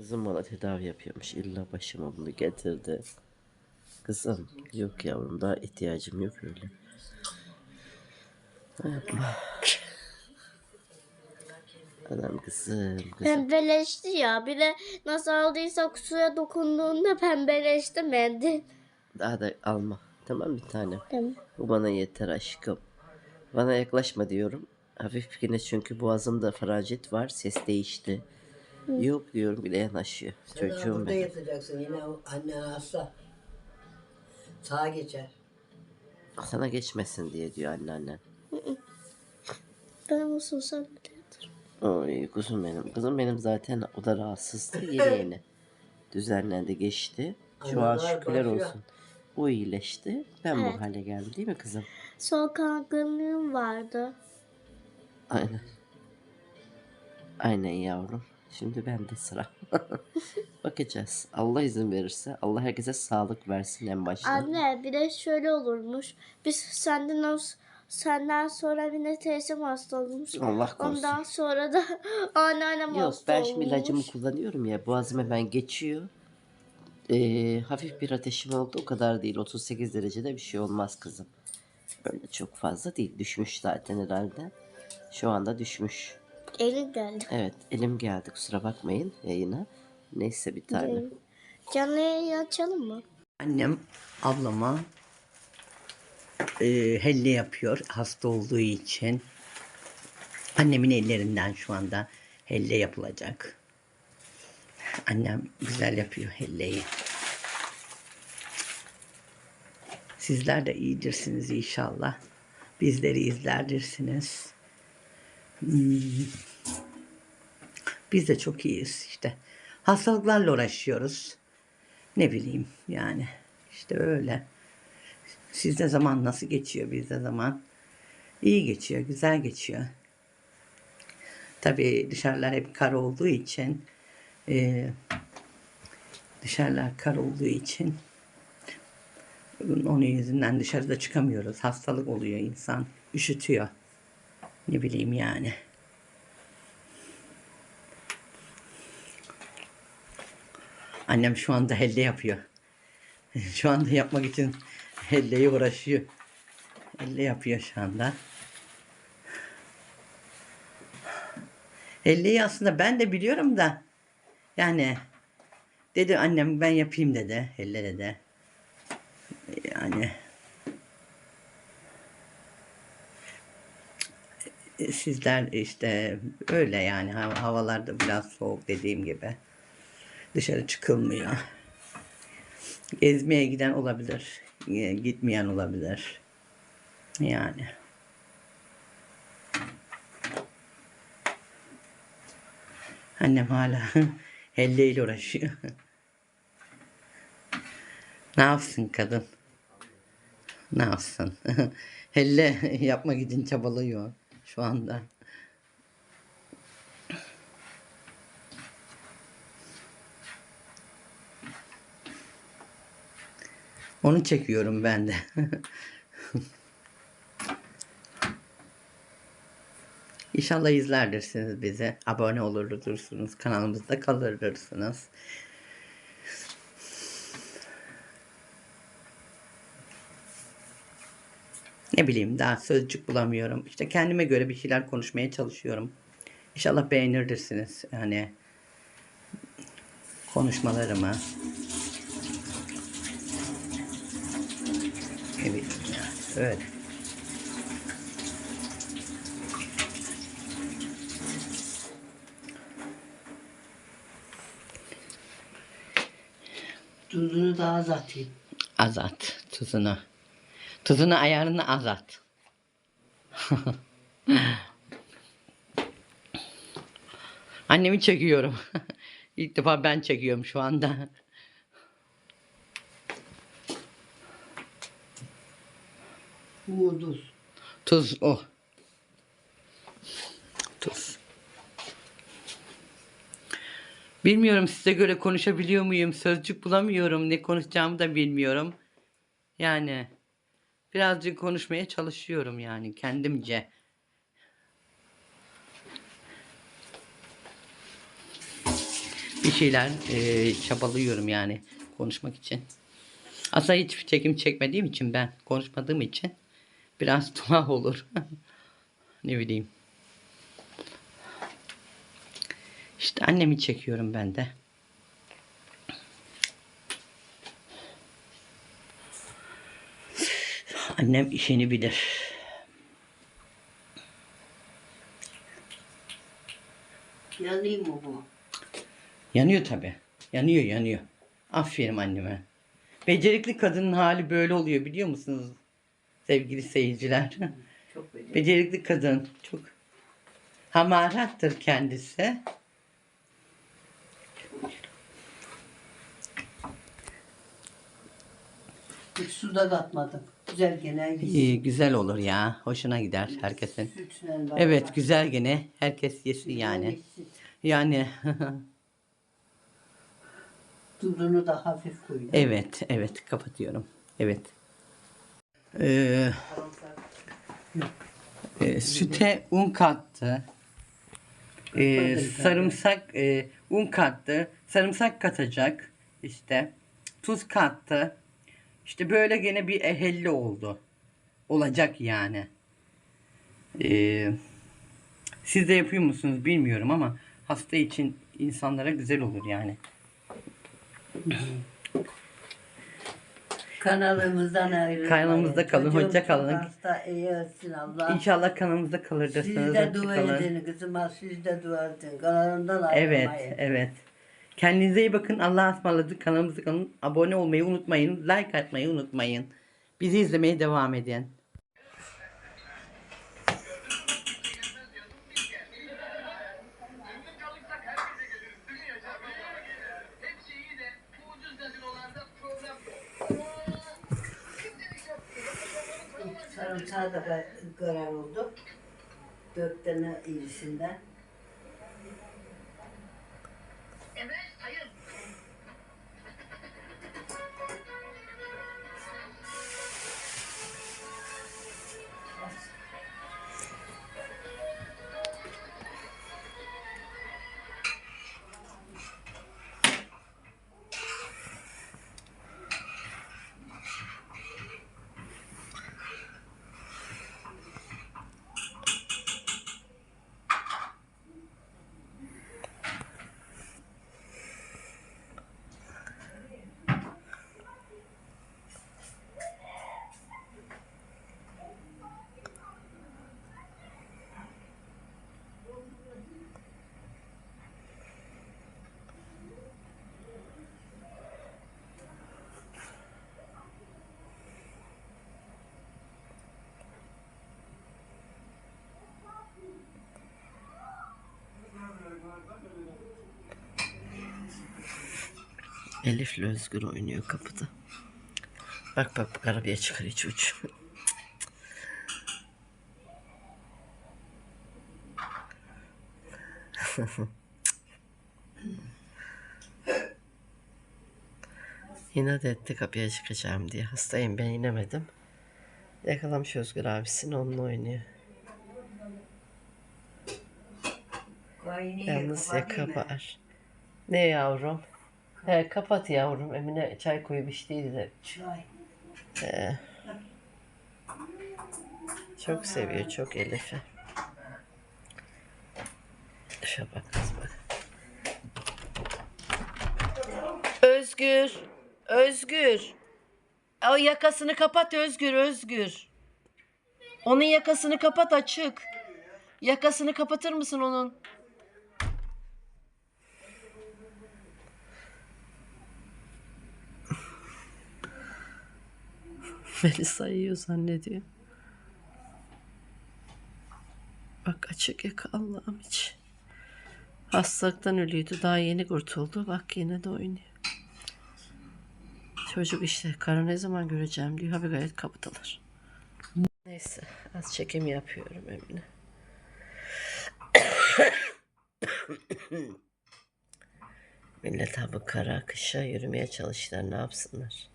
Kızım bana tedavi yapıyormuş. İlla başıma bunu getirdi. Kızım yok yavrum daha ihtiyacım yok öyle. Yapma. Anam kızım kızım. Pembeleşti ya. Bir de nasıl aldıysak suya dokunduğunda pembeleşti mendil. Daha da alma. Tamam bir tane. Tamam. Bu bana yeter aşkım. Bana yaklaşma diyorum. Hafif yine çünkü boğazımda faranjit var. Ses değişti. Yok diyorum bile yanaşıyor. Sen daha Çocuğum burada benim. yatacaksın yine o anne hasta. Sağa geçer. Sana geçmesin diye diyor anneannen. Ben olsun sen de yatır. Oy kuzum benim. Kızım benim zaten o da rahatsızdı yeni yeni. Düzenlendi geçti. Şu an şükürler başlıyor. olsun. O iyileşti. Ben Evet. bu hale geldim değil mi kızım? Soğukkanlığım vardı. Aynen. Aynen yavrum. Şimdi bende sıra. Bakacağız. Allah izin verirse. Allah herkese sağlık versin en başta. Anne bir de şöyle olurmuş. Biz senden az- senden sonra yine teyzem hasta olmuş. Allah korusun. Ondan sonra da anneannem Yok hasta ben olmuş. şimdi ilacımı kullanıyorum ya. Boğazım hemen geçiyor. Ee, hafif bir ateşim oldu. O kadar değil. 38 derecede bir şey olmaz kızım. Öyle çok fazla değil. Düşmüş zaten herhalde. Şu anda düşmüş. Elin geldi. Evet elim geldi. Kusura bakmayın yayına. Neyse bir tane. Canlı yayın açalım mı? Annem ablama e, helle yapıyor hasta olduğu için. Annemin ellerinden şu anda helle yapılacak. Annem güzel yapıyor helleyi. Sizler de iyidirsiniz inşallah. Bizleri izlerdirsiniz. Hmm. Biz de çok iyiyiz işte. Hastalıklarla uğraşıyoruz. Ne bileyim yani işte öyle. Sizde zaman nasıl geçiyor bizde zaman? İyi geçiyor, güzel geçiyor. Tabii dışarılar hep kar olduğu için e, dışarılar kar olduğu için onun yüzünden dışarıda çıkamıyoruz. Hastalık oluyor insan. Üşütüyor. Ne bileyim yani. Annem şu anda helle yapıyor. Şu anda yapmak için helleyi uğraşıyor. Elle yapıyor şu anda. Helleyi aslında ben de biliyorum da yani dedi annem ben yapayım dedi helle dedi. Yani sizler işte öyle yani Hav- havalarda biraz soğuk dediğim gibi dışarı çıkılmıyor. Gezmeye giden olabilir, e, gitmeyen olabilir. Yani. Annem hala helleyle uğraşıyor. ne yapsın kadın? Ne yapsın? Helle yapmak için çabalıyor şu anda. Onu çekiyorum ben de. İnşallah izlerdirsiniz bizi. Abone olurdursunuz. Kanalımızda kalırdırsınız. Ne bileyim daha sözcük bulamıyorum. İşte kendime göre bir şeyler konuşmaya çalışıyorum. İnşallah beğenirdirsiniz. Yani konuşmalarımı. Evet öyle. Tuzunu da az atayım. Azat tuzunu. Tuzunu ayarını azat. Annemi çekiyorum. İlk defa ben çekiyorum şu anda. Bu tuz. Tuz o. Tuz. Bilmiyorum size göre konuşabiliyor muyum? Sözcük bulamıyorum. Ne konuşacağımı da bilmiyorum. Yani birazcık konuşmaya çalışıyorum yani kendimce. Bir şeyler e, çabalıyorum yani konuşmak için. Aslında hiç çekim çekmediğim için ben konuşmadığım için biraz tuhaf olur. ne bileyim. İşte annemi çekiyorum ben de. Annem işini bilir. Yanayım mı bu? Yanıyor tabi. Yanıyor yanıyor. Aferin anneme. Becerikli kadının hali böyle oluyor biliyor musunuz? Sevgili seyirciler. Çok becerikli. Becerikli kadın. Çok hamarattır kendisi. Hiç su da katmadım. Güzel gene. İyi, güzel olur ya. Hoşuna gider herkesin. Sütle beraber. Evet güzel gene. Herkes yesin yani. Yani Tuzunu da hafif koydum. evet evet kapatıyorum. Evet. Ee, e, süte un kattı. Ee, sarımsak e, un kattı. Sarımsak katacak. işte Tuz kattı. İşte böyle gene bir ehelli oldu. Olacak yani. Ee, siz de yapıyor musunuz bilmiyorum ama hasta için insanlara güzel olur yani. Kanalımızdan ayrılmayın. Kanalımızda kalın, Çocuğum hoşça çok kalın. Hasta iyi olsun Allah. İnşallah kanalımızda Siz kalırdınız. de hoşça dua kalın. edin kızıma. Siz de dua edin. Kanalımdan Evet, ayrılmayın. evet. Kendinize iyi bakın. Allah'a ısmarladık. Kanalımıza kalın. Abone olmayı unutmayın. Like atmayı unutmayın. Bizi izlemeye devam edin. Sarımsağı da ga- karar oldu. Dört Elif'le Özgür oynuyor kapıda. Bak bak bak arabaya çıkarıyor çocuğu. İnat etti kapıya çıkacağım diye. Hastayım ben inemedim. Yakalamış Özgür abisini onunla oynuyor. Yalnız yaka var. Ne yavrum? He kapat yavrum. Emine çay koyup içtiydi de. Çay. He. Çok seviyor çok Elif'i. Elif'e bak kız bak. Özgür. Özgür. O yakasını kapat Özgür Özgür. Onun yakasını kapat açık. Yakasını kapatır mısın onun? Melisa yiyor zannediyor. Bak açık yaka Allah'ım hiç. Hastalıktan ölüydü. Daha yeni kurtuldu. Bak yine de oynuyor. Çocuk işte karı ne zaman göreceğim diyor. Abi gayet kapıdalar. Neyse az çekim yapıyorum Emine. Millet abi kara kışa yürümeye çalıştılar ne yapsınlar.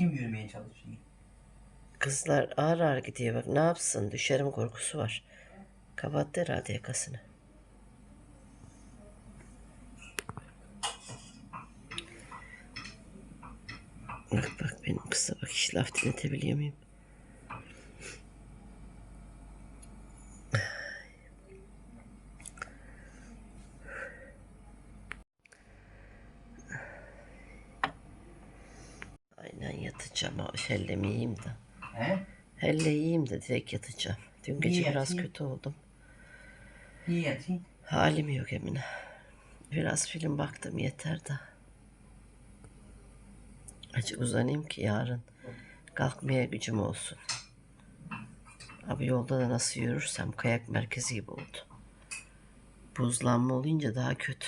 Kim yürümeye çalışıyor? Kızlar ağır ağır gidiyor bak ne yapsın düşerim korkusu var. Kapattı herhalde yakasını. Bak bak benim kısa bak hiç laf dinletebiliyor muyum? Yatacağım. Hellemi yiyeyim de. He? Helle yiyeyim de direkt yatacağım. Dün gece Niye biraz yatayım? kötü oldum. İyi yatayım. Halim yok Emine. Biraz film baktım yeter de. Azıcık uzanayım ki yarın kalkmaya gücüm olsun. Abi yolda da nasıl yürürsem kayak merkezi gibi oldu. Buzlanma olunca daha kötü.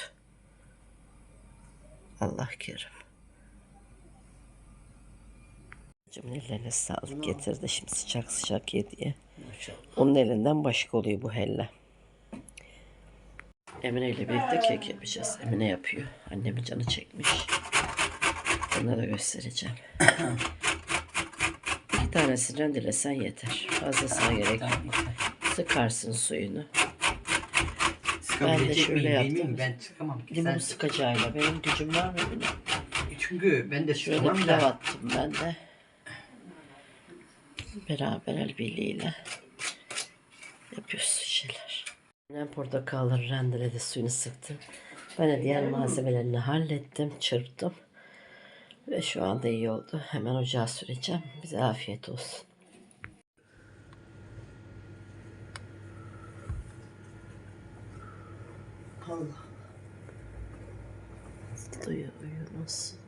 Allah kerim. Cımın ellerine sağlık getirdi şimdi sıcak sıcak ye diye. Maşallah. Onun elinden başka oluyor bu helle. Emine ile birlikte kek yapacağız. Emine yapıyor. Annemin canı çekmiş. Ona da göstereceğim. İki tanesini rendelesen yeter. Fazlasına gerek yok. Sıkarsın suyunu. Sıkabilecek şöyle miyim yaptım. bilmiyorum. Ben sıkamam. ki. Limonu Sen- sıkacağıyla benim gücüm var mı Emine? Çünkü ben de Şöyle pilav da. attım ben de. Beraber el birliğiyle yapıyoruz şeyler. Ben portakalları rendeledi suyunu sıktım. Ben diğer malzemelerini hallettim, çırptım. Ve şu anda iyi oldu. Hemen ocağa süreceğim. Bize afiyet olsun. Allah. Duyuyor, uyuyor nasıl?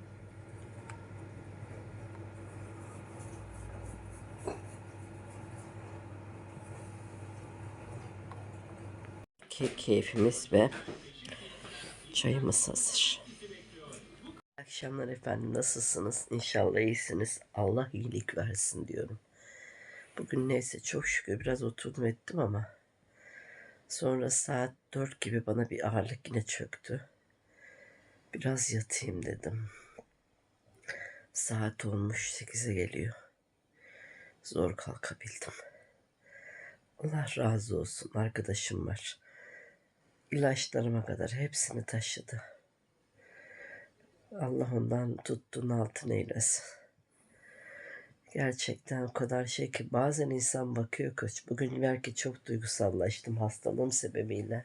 Ke- keyfimiz ve çayımız hazır. Akşamlar efendim nasılsınız? İnşallah iyisiniz. Allah iyilik versin diyorum. Bugün neyse çok şükür biraz oturdum ettim ama sonra saat 4 gibi bana bir ağırlık yine çöktü. Biraz yatayım dedim. Saat olmuş 8'e geliyor. Zor kalkabildim. Allah razı olsun arkadaşım var. İlaçlarıma kadar hepsini taşıdı. Allah ondan tuttuğun altın eylesin. Gerçekten o kadar şey ki bazen insan bakıyor koç. Bugün belki çok duygusallaştım hastalığım sebebiyle.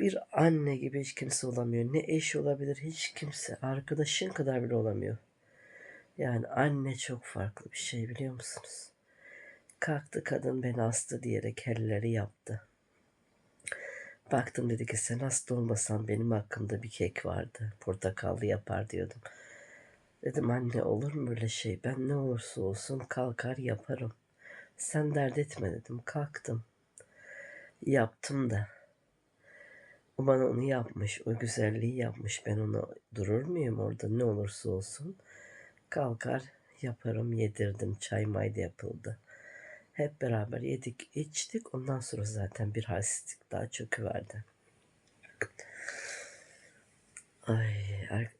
Bir anne gibi hiç kimse olamıyor. Ne eş olabilir hiç kimse. Arkadaşın kadar bile olamıyor. Yani anne çok farklı bir şey biliyor musunuz? Kalktı kadın beni hasta diyerek elleri yaptı. Baktım dedi ki sen hasta olmasan benim hakkımda bir kek vardı. Portakallı yapar diyordum. Dedim anne olur mu böyle şey? Ben ne olursa olsun kalkar yaparım. Sen dert etme dedim. Kalktım. Yaptım da. O bana onu yapmış. O güzelliği yapmış. Ben ona durur muyum orada ne olursa olsun? Kalkar yaparım yedirdim. Çay mayda yapıldı. Hep beraber yedik içtik. Ondan sonra zaten bir halsizlik daha çöküverdi. Ay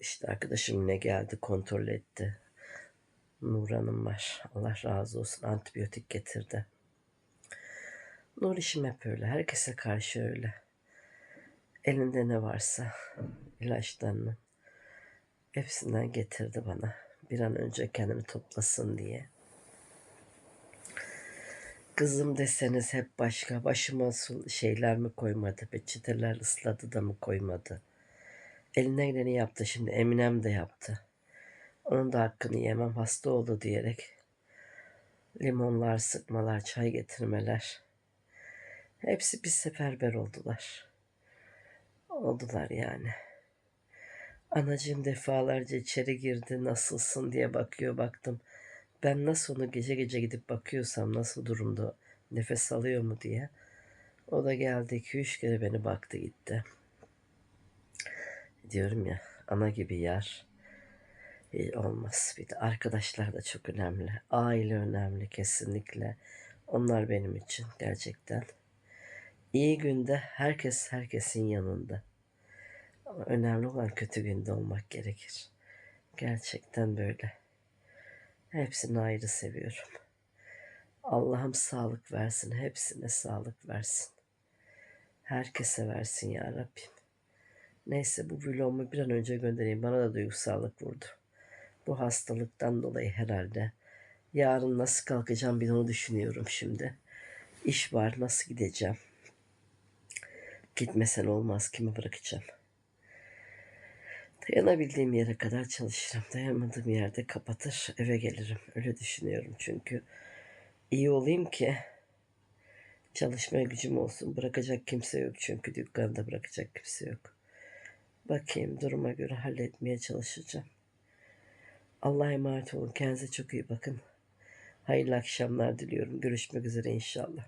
işte arkadaşım yine geldi kontrol etti. Nur Hanım var. Allah razı olsun antibiyotik getirdi. Nur işim hep öyle. Herkese karşı öyle. Elinde ne varsa ilaçlarını hepsinden getirdi bana. Bir an önce kendini toplasın diye. Kızım deseniz hep başka. Başıma su şeyler mi koymadı? Peçeteler ısladı da mı koymadı? Eline geleni yaptı şimdi. Eminem de yaptı. Onun da hakkını yemem. Hasta oldu diyerek. Limonlar, sıkmalar, çay getirmeler. Hepsi bir seferber oldular. Oldular yani. Anacığım defalarca içeri girdi. Nasılsın diye bakıyor baktım. Ben nasıl onu gece gece gidip bakıyorsam nasıl durumda nefes alıyor mu diye. O da geldi iki üç kere beni baktı gitti. Diyorum ya ana gibi yer e, olmaz. Bir de arkadaşlar da çok önemli. Aile önemli kesinlikle. Onlar benim için gerçekten. İyi günde herkes herkesin yanında. Ama önemli olan kötü günde olmak gerekir. Gerçekten böyle. Hepsini ayrı seviyorum. Allah'ım sağlık versin. Hepsine sağlık versin. Herkese versin ya Rabbim. Neyse bu vlogumu bir an önce göndereyim. Bana da duygusallık vurdu. Bu hastalıktan dolayı herhalde. Yarın nasıl kalkacağım bir onu düşünüyorum şimdi. İş var nasıl gideceğim? Gitmesen olmaz kimi bırakacağım? Dayanabildiğim yere kadar çalışırım. Dayanamadığım yerde kapatır eve gelirim. Öyle düşünüyorum çünkü. iyi olayım ki çalışmaya gücüm olsun. Bırakacak kimse yok çünkü dükkanda bırakacak kimse yok. Bakayım duruma göre halletmeye çalışacağım. Allah'a emanet olun. Kendinize çok iyi bakın. Hayırlı akşamlar diliyorum. Görüşmek üzere inşallah.